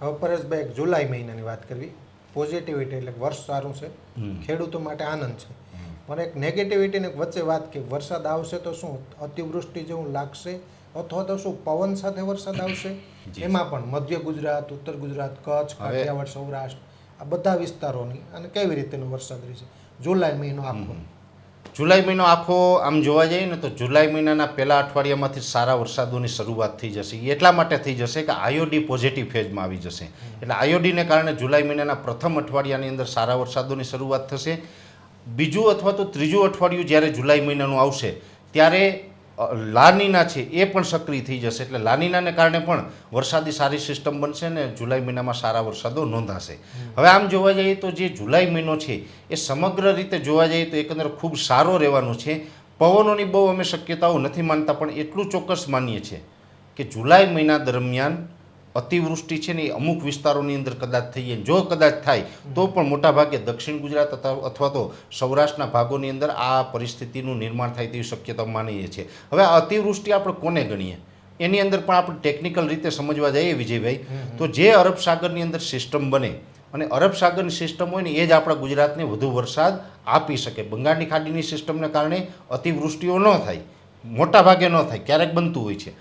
હવે પરેશભાઈ જુલાઈ મહિનાની વાત કરવી. પોઝિટિવિટી એટલે વર્ષ સારું છે. ખેડૂતો માટે આનંદ છે. પણ એક નેગેટિવિટીની વચ્ચે વાત કે વરસાદ આવશે તો શું? અતિવૃષ્ટિ જેવું લાગશે? અથવા તો શું? પવન સાથે વરસાદ આવશે? એમાં પણ મધ્ય ગુજરાત ઉત્તર ગુજરાત કચ્છ કાઠિયાવાડ સૌરાષ્ટ્ર આ બધા વિસ્તારોની અને કેવી રીતેનો વરસાદ રહેશે? જુલાઈ મહિનો આખો. જુલાઈ મહિનો આખો આમ જોવા જઈએ ને તો જુલાઈ મહિનાના પહેલા અઠવાડિયામાંથી સારા વરસાદોની શરૂઆત થઈ જશે. એટલા માટે થઈ જશે કે આયોડી પોઝિટિવ ફેઝમાં આવી જશે. એટલે આયોડીને કારણે જુલાઈ મહિનાના પ્રથમ અઠવાડિયાની અંદર સારા વરસાદોની શરૂઆત થશે. બીજું અથવા તો ત્રીજું અઠવાડિયું જ્યારે જુલાઈ મહિનાનું આવશે, ત્યારે લાનીના છે એ પણ સક્રિય થઈ જશે. એટલે લાનીનાને કારણે પણ વરસાદી સારી સિસ્ટમ બનશે ને જુલાઈ મહિનામાં સારા વરસાદો નોંધાશે. હવે આમ જોવા જઈએ તો જે જુલાઈ મહિનો છે એ સમગ્ર રીતે જોવા જઈએ તો એકંદર ખૂબ સારો રહેવાનો છે. પવનોની બહુ અમે શક્યતાઓ નથી માનતા પણ એટલું ચોક્કસ માનીએ છીએ કે જુલાઈ મહિના દરમિયાન અતિવૃષ્ટિ છે ને એ અમુક વિસ્તારોની અંદર કદાચ થઈ જો કદાચ થાય તો પણ મોટાભાગે દક્ષિણ ગુજરાત અથવા અથવા તો સૌરાષ્ટ્રના ભાગોની અંદર આ પરિસ્થિતિનું નિર્માણ થાય તેવી શક્યતા માનીએ છીએ. હવે આ અતિવૃષ્ટિ આપણે કોને ગણીએ? એની અંદર પણ આપણે ટેકનિકલ રીતે સમજવા જઈએ વિજયભાઈ. તો જે અરબ સાગરની અંદર સિસ્ટમ બને અને અરબ સાગરની સિસ્ટમ હોય ને એ જ આપણા ગુજરાતને વધુ વરસાદ આપી શકે. બંગાળની ખાડીની સિસ્ટમને કારણે અતિવૃષ્ટિઓ ન થાય મોટા ભાગે ન થાય ક્યારેક બનતું હોય છે.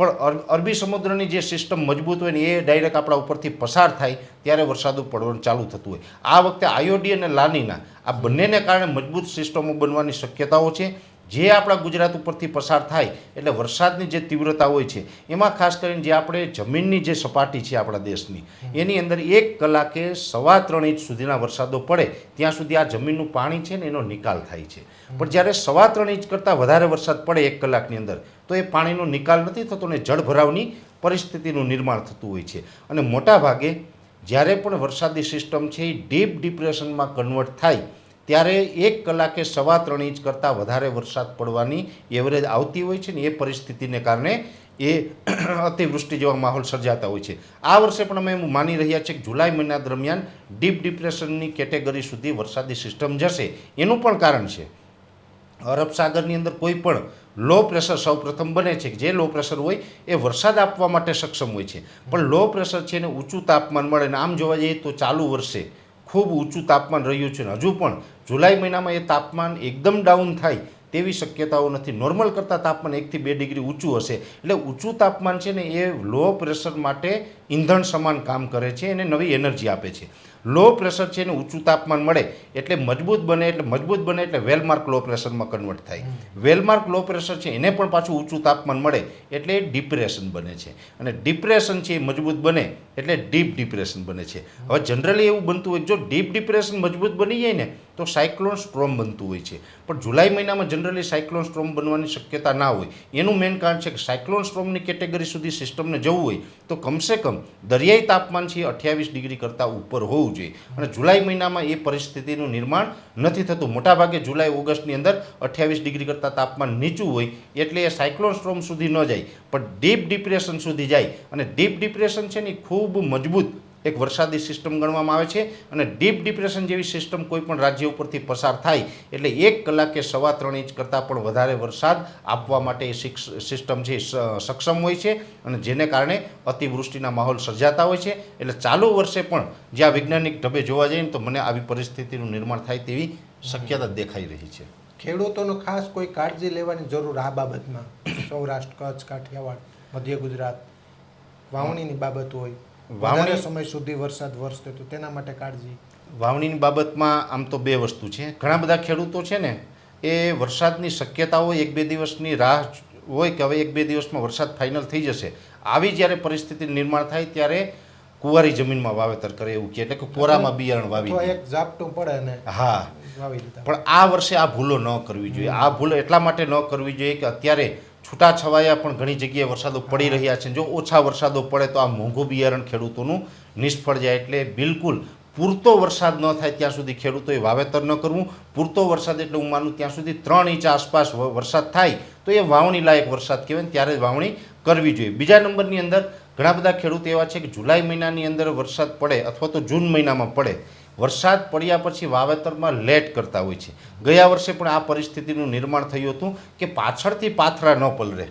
પણ અર- અરબી સમુદ્રની જે સિસ્ટમ મજબૂત હોય ને એ ડાયરેક્ટ આપણા ઉપરથી પસાર થાય ત્યારે વરસાદો પડવાનું ચાલુ થતું હોય. આ વખતે આયોડી અને લાનીના આ બંનેને કારણે મજબૂત સિસ્ટમો બનવાની શક્યતાઓ છે. જે આપણા ગુજરાત ઉપરથી પસાર થાય એટલે વરસાદની જે તીવ્રતા હોય છે, એમાં ખાસ કરીને જે આપણે જમીનની જે સપાટી છે આપણા દેશની, એની અંદર એક કલાકે સવા ત્રણ ઇંચ સુધીના વરસાદો પડે, ત્યાં સુધી આ જમીનનું પાણી છે ને એનો નિકાલ થાય છે. પણ જ્યારે સવા ત્રણ ઇંચ કરતાં વધારે વરસાદ પડે એક કલાકની અંદર તો એ પાણીનો નિકાલ નથી થતો અને જળભરાવની પરિસ્થિતિનું નિર્માણ થતું હોય છે. અને મોટાભાગે જ્યારે પણ વરસાદી સિસ્ટમ છે એ ડીપ ડિપ્રેશનમાં કન્વર્ટ થાય, ત્યારે એક કલાકે સવા ત્રણ ઇંચ કરતાં વધારે વરસાદ પડવાની એવરેજ આવતી હોય છે ને એ પરિસ્થિતિને કારણે એ અતિવૃષ્ટિ જેવા માહોલ સર્જાતા હોય છે. આ વર્ષે પણ અમે એવું માની રહ્યા છીએ કે જુલાઈ મહિના દરમિયાન ડીપ ડિપ્રેશનની કેટેગરી સુધી વરસાદી સિસ્ટમ જશે. એનું પણ કારણ છે, અરબ સાગરની અંદર કોઈ પણ લો પ્રેશર સૌપ્રથમ બને છે કે જે લો પ્રેશર હોય એ વરસાદ આપવા માટે સક્ષમ હોય છે. પણ લો પ્રેશર છે એને ઊંચું તાપમાન મળે ને આમ જોવા જઈએ તો ચાલુ વર્ષે ખૂબ ઊંચું તાપમાન રહ્યું છે હજુ પણ જુલાઈ મહિનામાં એ તાપમાન એકદમ ડાઉન થાય તેવી શક્યતાઓ નથી. નોર્મલ કરતાં તાપમાન એકથી બે ડિગ્રી ઊંચું હશે. એટલે ઊંચું તાપમાન છે ને એ લો પ્રેશર માટે ઈંધણ સમાન કામ કરે છે એને નવી એનર્જી આપે છે. લો પ્રેશર છે એને ઊંચું તાપમાન મળે એટલે મજબૂત બને એટલે મજબૂત બને એટલે વેલમાર્ક લો પ્રેશરમાં કન્વર્ટ થાય. વેલમાર્ક લો પ્રેશર છે એને પણ પાછું ઊંચું તાપમાન મળે એટલે એ ડિપ્રેશન બને છે. અને ડિપ્રેશન છે એ મજબૂત બને એટલે ડીપ ડિપ્રેશન બને છે. હવે જનરલી એવું બનતું હોય જો ડીપ ડિપ્રેશન મજબૂત બની જાય ને તો સાયક્લોન સ્ટ્રોમ બનતું હોય છે. પણ જુલાઈ મહિનામાં જનરલી સાયક્લોન સ્ટ્રોમ બનવાની શક્યતા ના હોય. એનું મેઇન કારણ છે કે સાયક્લોન સ્ટ્રોમની કેટેગરી સુધી સિસ્ટમને જવું હોય તો કમસે કમ દરિયાઈ તાપમાન છે અઠ્યાવીસ ડિગ્રી કરતાં ઉપર હોવું જોઈએ. અને જુલાઈ મહિનામાં એ પરિસ્થિતિનું નિર્માણ નથી થતું. મોટાભાગે જુલાઈ, ઓગસ્ટની અંદર અઠ્યાવીસ ડિગ્રી કરતાં તાપમાન નીચું હોય એટલે એ સાયક્લોન સ્ટ્રોમ સુધી ન જાય. પણ ડીપ ડિપ્રેશન સુધી જાય. અને ડીપ ડિપ્રેશન છે ને ખૂબ મજબૂત એક વરસાદી સિસ્ટમ ગણવામાં આવે છે અને ડીપ ડિપ્રેશન જેવી સિસ્ટમ કોઈ પણ રાજ્ય ઉપરથી પસાર થાય એટલે એક કલાકે સવા ત્રણ ઇંચ કરતાં પણ વધારે વરસાદ આપવા માટે એ સિસ્ટમ છે સક્ષમ હોય છે અને જેને કારણે અતિવૃષ્ટિના માહોલ સર્જાતા હોય છે. એટલે ચાલુ વર્ષે પણ જ્યાં વૈજ્ઞાનિક ઢબે જોવા જઈએ તો મને આવી પરિસ્થિતિનું નિર્માણ થાય તેવી શક્યતા દેખાઈ રહી છે. ખેડૂતોનો ખાસ કોઈ કાળજી લેવાની જરૂર આ બાબતમાં? સૌરાષ્ટ્ર, કચ્છ, કાઠિયાવાડ, મધ્ય ગુજરાત વાવણીની બાબત હોય વાવણી- સમય સુધી વરસાદ વરસતો તો તેના માટે કાળજી. વાવણીની બાબતમાં આમ તો બે વસ્તુ છે. ઘણા બધા ખેડૂતો છે ને એ વરસાદની શક્યતા હોય એક બે દિવસની રાહ હોય કે હવે એક બે દિવસમાં વરસાદ ફાઇનલ થઈ જશે. આવી જ્યારે પરિસ્થિતિ નિર્માણ થાય ત્યારે કુંવારી જમીનમાં વાવેતર કરે એવું કે એટલે કે કોરામાં બિયારણ વાવી એક ઝાપટું પડે ને હા. વાવી પણ આ વર્ષે આ ભૂલો ન કરવી જોઈએ. આ ભૂલો એટલા માટે ન કરવી જોઈએ કે અત્યારે છૂટાછવાયા પણ ઘણી જગ્યાએ વરસાદો પડી રહ્યા છે. જો ઓછા વરસાદો પડે તો આ મોંઘું બિયારણ ખેડૂતોનું નિષ્ફળ જાય એટલે બિલકુલ પૂરતો વરસાદ ન થાય ત્યાં સુધી ખેડૂતોએ વાવેતર ન કરવું. પૂરતો વરસાદ એટલે હું માનું ત્યાં સુધી ત્રણ ઇંચ આસપાસ વરસાદ થાય તો એ વાવણી લાયક વરસાદ કહેવાય ને ત્યારે વાવણી કરવી જોઈએ. બીજા નંબરની અંદર ઘણા બધા ખેડૂત એવા છે કે જુલાઈ મહિનાની અંદર વરસાદ પડે અથવા તો જૂન મહિનામાં પડે. વરસાદ પડ્યા પછી વાવેતરમાં લેટ કરતા હોય છે. ગયા વર્ષે પણ આ પરિસ્થિતિનું નિર્માણ થયું હતું કે પાછળથી પાથરા ન પલરે.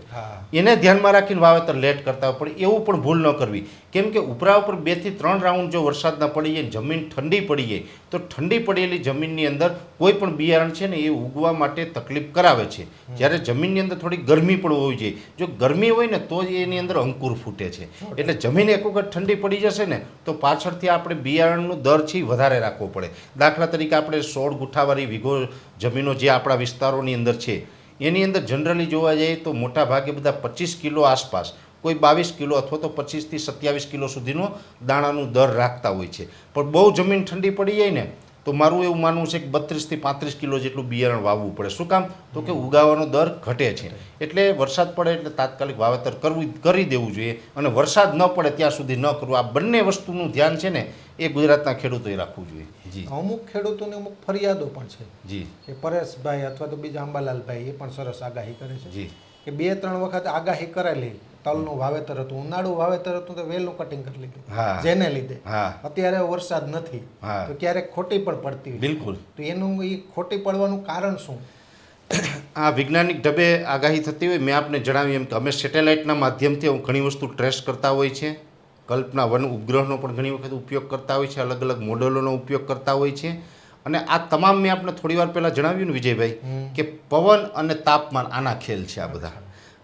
એને ધ્યાનમાં રાખીને વાવેતર લેટ કરતા હોય પણ એવું પણ ભૂલ ન કરવી. કેમ કે ઉપરા ઉપર બેથી ત્રણ રાઉન્ડ જો વરસાદ ન પડી જાય જમીન ઠંડી પડી જાય તો ઠંડી પડેલી જમીનની અંદર કોઈ પણ બિયારણ છે ને એ ઉગવા માટે તકલીફ કરાવે છે. જ્યારે જમીનની અંદર થોડી ગરમી પણ હોવી જોઈએ જો ગરમી હોય ને તો જ એની અંદર અંકુર ફૂટે છે. એટલે જમીન એક વખત ઠંડી પડી જશે ને તો પાછળથી આપણે બિયારણનું દર છે ઈ વધારે રાખવો પડે. દાખલા તરીકે આપણે સોળ ગુઠાવાળી વિગો જમીનો જે આપણા વિસ્તારોની અંદર છે, એની અંદર જનરલી જોવા જઈએ તો મોટા ભાગે બધા પચીસ કિલો આસપાસ, કોઈ બાવીસ કિલો અથવા તો પચીસથી સત્યાવીસ કિલો સુધીનો દાણાનું દર રાખતા હોય છે. પણ બહુ જમીન ઠંડી પડી જાય ને તો મારું એવું માનવું છે કે બત્રીસથી પાંત્રીસ કિલો જેટલું બિયારણ વાવવું પડે. શું કામ? તો કે ઉગાવાનો દર ઘટે છે. એટલે વરસાદ પડે એટલે તાત્કાલિક વાવેતર કરવું કરી દેવું જોઈએ અને વરસાદ ન પડે ત્યાં સુધી ન કરવું. આ બંને વસ્તુનું ધ્યાન છે ને એ ગુજરાતના ખેડૂતોએ રાખવું જોઈએ. જી. અમુક ખેડૂતોને અમુક ફરિયાદો પણ છે જી. કે પરેશભાઈ અથવા તો બીજા અંબાલાલભાઈ એ પણ સરસ આગાહી કરે છે જી. કે બે ત્રણ વખત આગાહી કરેલી તલનું વાવેતર હતું ઉનાળું વાવેતર હતું તો વહેલું કટિંગ કરી લીધું. હા. જેને લીધે. હા. અત્યારે વરસાદ નથી. તો ક્યારેક ખોટી પણ પડતી બિલકુલ. તો એનું એ ખોટી પડવાનું કારણ શું? આ વૈજ્ઞાનિક ઢબે આગાહી થતી હોય મેં આપને જણાવ્યું એમ કે અમે સેટેલાઇટના માધ્યમથી ઘણી વસ્તુ ટ્રેસ કરતા હોય છે. કલ્પના વન ઉપગ્રહનો પણ ઘણી વખત ઉપયોગ કરતા હોય છે અલગ અલગ મોડેલોનો ઉપયોગ કરતા હોય છે. અને આ તમામ મેં આપને થોડી વાર પહેલાં જણાવ્યું ને વિજયભાઈ કે પવન અને તાપમાન આના ખેલ છે આ બધા.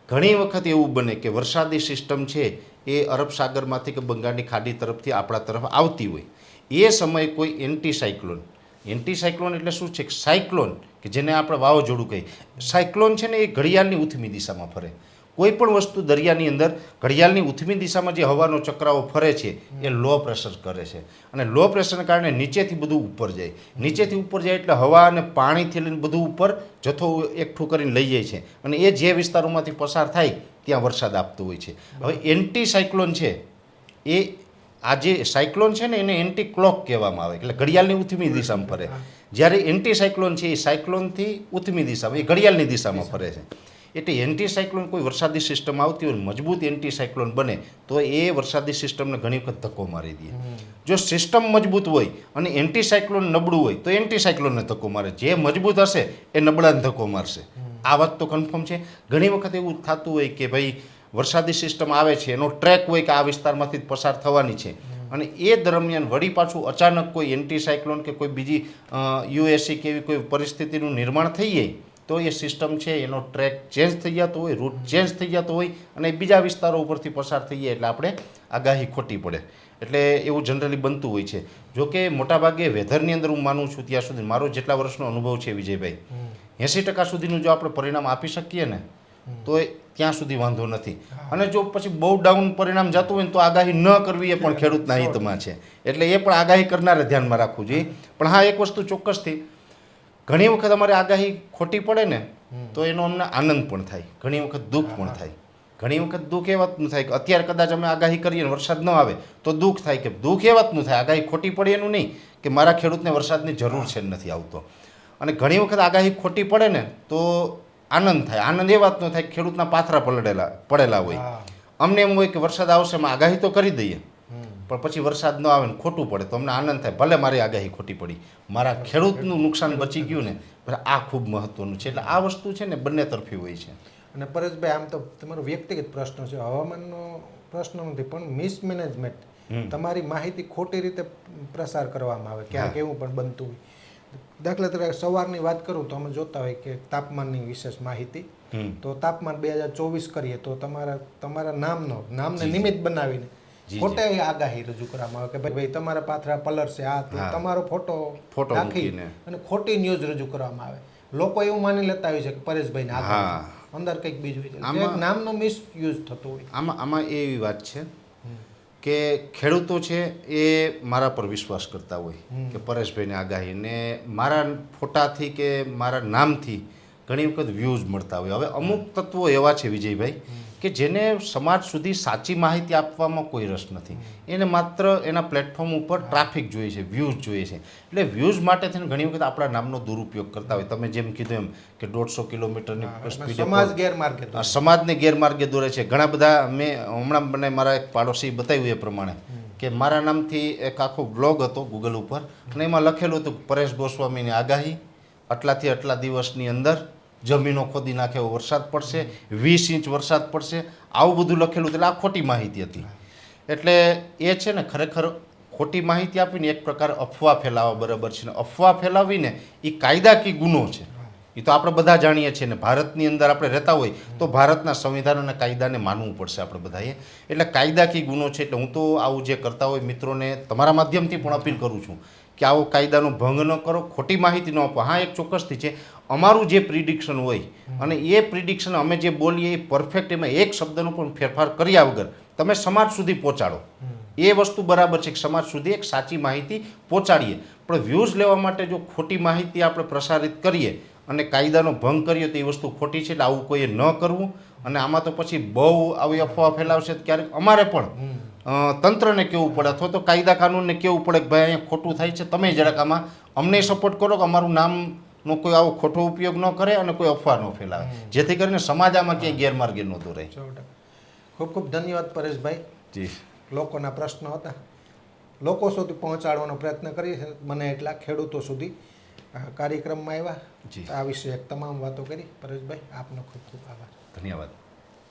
ઘણી વખત એવું બને કે વરસાદી સિસ્ટમ છે એ અરબ સાગરમાંથી કે બંગાળની ખાડી તરફથી આપણા તરફ આવતી હોય. એ સમયે કોઈ એન્ટીસાયક્લોન એન્ટીસાયક્લોન એટલે શું છે? સાયક્લોન, કે જેને આપણે વાવાઝોડું કહીએ. સાયક્લોન છે ને એ ઘડિયાળની ઉથમી દિશામાં ફરે. કોઈ પણ વસ્તુ દરિયાની અંદર ઘડિયાળની ઉથમી દિશામાં જે હવાનો ચક્રાઓ ફરે છે એ લો પ્રેશર કરે છે. અને લો પ્રેશરને કારણે નીચેથી બધું ઉપર જાય. નીચેથી ઉપર જાય એટલે હવા અને પાણીથી લઈને બધું ઉપર જથ્થો એકઠું કરીને લઈ જાય છે. અને એ જે વિસ્તારોમાંથી પસાર થાય ત્યાં વરસાદ આપતો હોય છે. હવે એન્ટી સાયક્લોન છે એ આ જે સાયક્લોન છે ને એને એન્ટી ક્લોક કહેવામાં આવે. એટલે ઘડિયાળની ઉથમી દિશામાં ફરે. જ્યારે એન્ટી સાયક્લોન છે એ સાયક્લોનથી ઉથમી દિશામાં એ ઘડિયાળની દિશામાં. ફરે છે. એટલે એન્ટીસાયક્લોન કોઈ વરસાદી સિસ્ટમ આવતી હોય મજબૂત એન્ટી સાયક્લોન બને તો એ વરસાદી સિસ્ટમને ઘણી વખત ધક્કો મારી દે. જો સિસ્ટમ મજબૂત હોય અને એન્ટીસાયક્લોન નબળું હોય તો એન્ટીસાયક્લોનને ધક્કો મારે. જે મજબૂત હશે એ નબળાને ધક્કો મારશે. આ વાત તો કન્ફર્મ છે. ઘણી વખત એવું થતું હોય કે ભાઈ વરસાદી સિસ્ટમ આવે છે એનો ટ્રેક હોય કે આ વિસ્તારમાંથી પસાર થવાની છે. અને એ દરમિયાન વળી પાછું અચાનક કોઈ એન્ટીસાયક્લોન કે કોઈ બીજી યુએસી કે એવી કોઈ પરિસ્થિતિનું નિર્માણ થઈ જાય તો એ સિસ્ટમ છે એનો ટ્રેક ચેન્જ થઈ જતો હોય રૂટ ચેન્જ થઈ જતો હોય અને બીજા વિસ્તારો ઉપરથી પસાર થઈએ એટલે આપણે આગાહી ખોટી પડે. એટલે એવું જનરલી બનતું હોય છે. જોકે મોટાભાગે વેધરની અંદર હું માનું છું ત્યાં સુધી મારો જેટલા વર્ષનો અનુભવ છે વિજયભાઈ એંસી ટકા સુધીનું જો આપણે પરિણામ આપી શકીએ ને તો એ ત્યાં સુધી વાંધો નથી. અને જો પછી બહુ ડાઉન પરિણામ જતું હોય ને તો આગાહી ન કરવી એ પણ ખેડૂતના હિતમાં છે. એટલે એ પણ આગાહી કરનારે ધ્યાનમાં રાખવું જોઈએ. પણ હા એક વસ્તુ ચોક્કસથી ઘણી વખત અમારે આગાહી ખોટી પડે ને તો એનો અમને આનંદ પણ થાય. ઘણી વખત દુઃખ પણ થાય. ઘણી વખત દુઃખ એ વાતનું થાય કે અત્યારે કદાચ અમે આગાહી કરીએ ને વરસાદ ન આવે તો દુઃખ થાય કે દુઃખ એ વાતનું થાય. આગાહી ખોટી પડે એનું નહીં કે મારા ખેડૂતને વરસાદની જરૂર છે નથી આવતો. અને ઘણી વખત આગાહી ખોટી પડે ને તો આનંદ થાય. આનંદ એ વાતનો થાય ખેડૂતના પાથરા પલળેલા પડેલા હોય. અમને એમ હોય કે વરસાદ આવશે અમે આગાહી તો કરી દઈએ. પણ પછી વરસાદ ન આવે ને ખોટું પડે તો અમને આનંદ થાય. ભલે મારી આગાહી ખોટી પડી મારા ખેડૂતનું નુકસાન બચી ગયું ને આ ખૂબ મહત્વનું છે. એટલે આ વસ્તુ છે ને બંને તરફી હોય છે. અને પરેશભાઈ આમ તો તમારો વ્યક્તિગત પ્રશ્ન છે. હવામાનનો પ્રશ્ન નથી પણ મિસમેનેજમેન્ટ તમારી માહિતી ખોટી રીતે પ્રસાર કરવામાં આવે ક્યાંક એવું પણ બનતું હોય. દાખલા તરીકે સવારની વાત કરું તો અમે જોતા હોય કે તાપમાનની વિશેષ માહિતી. તો તાપમાન બે હજાર ચોવીસ કરીએ તો તમારા તમારા નામનો નામને નિમિત્ત બનાવીને ખોટે આગાહી રજૂ કરવામાં આવે કે ભાઈ તમારા પાથરા પલળશે આ તમારો ફોટો ફોટો નાખી અને ખોટી ન્યૂઝ રજૂ કરવામાં આવે. લોકો એવું માની લેતા હોય છે કે પરેશભાઈ ના અંદર કંઈક બીજું હોય છે. નામનો મિસયુઝ થતો હોય. આમાં આમાં એવી વાત છે કે ખેડૂતો છે એ મારા પર વિશ્વાસ કરતા હોય કે પરેશભાઈની આગાહી ને મારા ફોટાથી કે મારા નામથી ઘણી વખત વ્યૂઝ મળતા હોય. હવે અમુક તત્વો એવા છે વિજયભાઈ કે જેને સમાજ સુધી સાચી માહિતી આપવામાં કોઈ રસ નથી. એને માત્ર એના પ્લેટફોર્મ ઉપર ટ્રાફિક જોઈએ છે વ્યૂઝ જોઈએ છે. એટલે વ્યૂઝ માટે થઈને ઘણી વખત આપણા નામનો દુરુપયોગ કરતા હોય. તમે જેમ કીધું એમ કે દોઢસો કિલોમીટરની સ્પીડ સમાજ ગેરમાર્ગે સમાજને ગેરમાર્ગે દોરે છે. ઘણા બધા મેં હમણાં મને મારા એક પાડોશી બતાવ્યું એ પ્રમાણે કે મારા નામથી એક આખો બ્લોગ હતો ગૂગલ ઉપર. અને એમાં લખેલું હતું પરેશ ગોસ્વામીની આગાહી આટલાથી આટલા દિવસની અંદર જમીનો ખોદી નાખે એવો વરસાદ પડશે, વીસ ઇંચ વરસાદ પડશે, આવું બધું લખેલું એટલે આ ખોટી માહિતી હતી. એટલે એ છે ને ખરેખર ખોટી માહિતી આપીને એક પ્રકાર અફવા ફેલાવવા બરાબર છે. ને અફવા ફેલાવીને એ કાયદાકીય ગુનો છે. એ તો આપણે બધા જાણીએ છીએ ને ભારતની અંદર આપણે રહેતા હોય તો ભારતના સંવિધાન અને કાયદાને માનવું પડશે આપણે બધાએ. એટલે કાયદાકીય ગુનો છે એટલે હું તો આવું જે કરતા હોય મિત્રોને તમારા માધ્યમથી પણ અપીલ કરું છું કે આવો કાયદાનો ભંગ ન કરો, ખોટી માહિતી ન આપો. હા, એક ચોક્કસથી છે. અમારું જે પ્રિડિક્શન હોય અને એ પ્રિડિક્શન અમે જે બોલીએ એ પરફેક્ટ એમાં એક શબ્દનો પણ ફેરફાર કર્યા વગર તમે સમાજ સુધી પહોંચાડો. એ વસ્તુ બરાબર છે કે સમાજ સુધી એક સાચી માહિતી પહોંચાડીએ. પણ વ્યૂઝ લેવા માટે જો ખોટી માહિતી આપણે પ્રસારિત કરીએ અને કાયદાનો ભંગ કરીએ તો એ વસ્તુ ખોટી છે એટલે આવું કોઈએ ન કરવું. અને આમાં તો પછી બહુ આવી અફવા ફેલાવશે ક્યારેક અમારે પણ તંત્રને કેવું પડે અથવા તો કાયદા કાનૂનને કેવું પડે કે ભાઈ અહીંયા ખોટું થાય છે તમે જરાક આમાં અમને સપોર્ટ કરો કે અમારું નામનો કોઈ આવો ખોટો ઉપયોગ ન કરે અને કોઈ અફવા ન ફેલાવે. જેથી કરીને સમાજ આમાં ક્યાંય ગેરમાર્ગે ન દોરે. ખૂબ ખૂબ ધન્યવાદ પરેશભાઈ. જી. લોકોના પ્રશ્નો હતા. લોકો સુધી પહોંચાડવાનો પ્રયત્ન કરીએ છીએ મને એટલા ખેડૂતો સુધી આ કાર્યક્રમમાં જી. આવ્યા આ વિશે એક તમામ વાતો કરી. પરેશભાઈ આપનો ખૂબ ખૂબ આભાર. ધન્યવાદ.